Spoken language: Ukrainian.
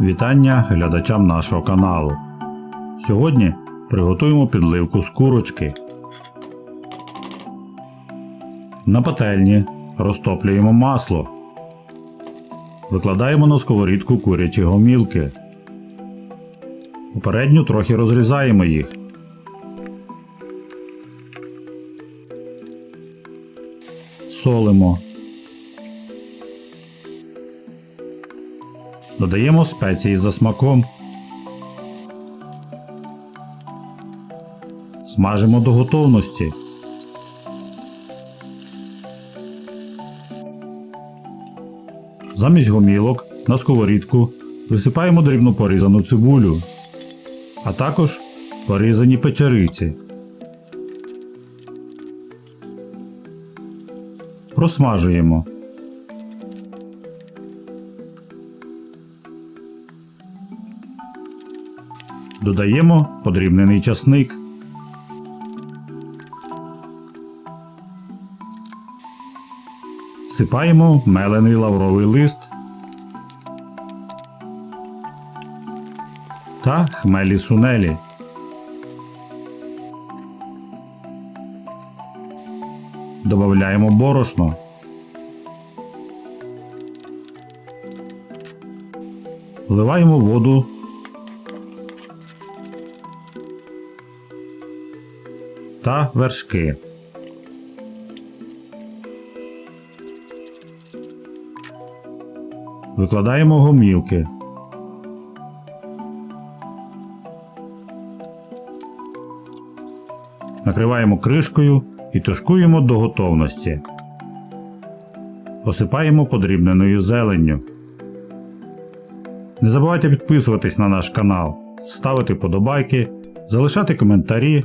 Вітання глядачам нашого каналу. Сьогодні приготуємо підливку з курочки. На пательні розтоплюємо масло. Викладаємо на сковорідку курячі гомілки. Попередньо трохи розрізаємо їх. Солимо. Додаємо спеції за смаком. Смажимо до готовності. Замість гомілок на сковорідку висипаємо дрібно порізану цибулю, а також порізані печериці. Просмажуємо. Додаємо подрібнений часник. Всипаємо мелений лавровий лист та хмелі сунелі. Добавляємо борошно. Вливаємо воду та вершки. Викладаємо гомілки. Накриваємо кришкою і тушкуємо до готовності. Посипаємо подрібненою зеленню. Не забувайте підписуватись на наш канал, ставити подобайки, залишати коментарі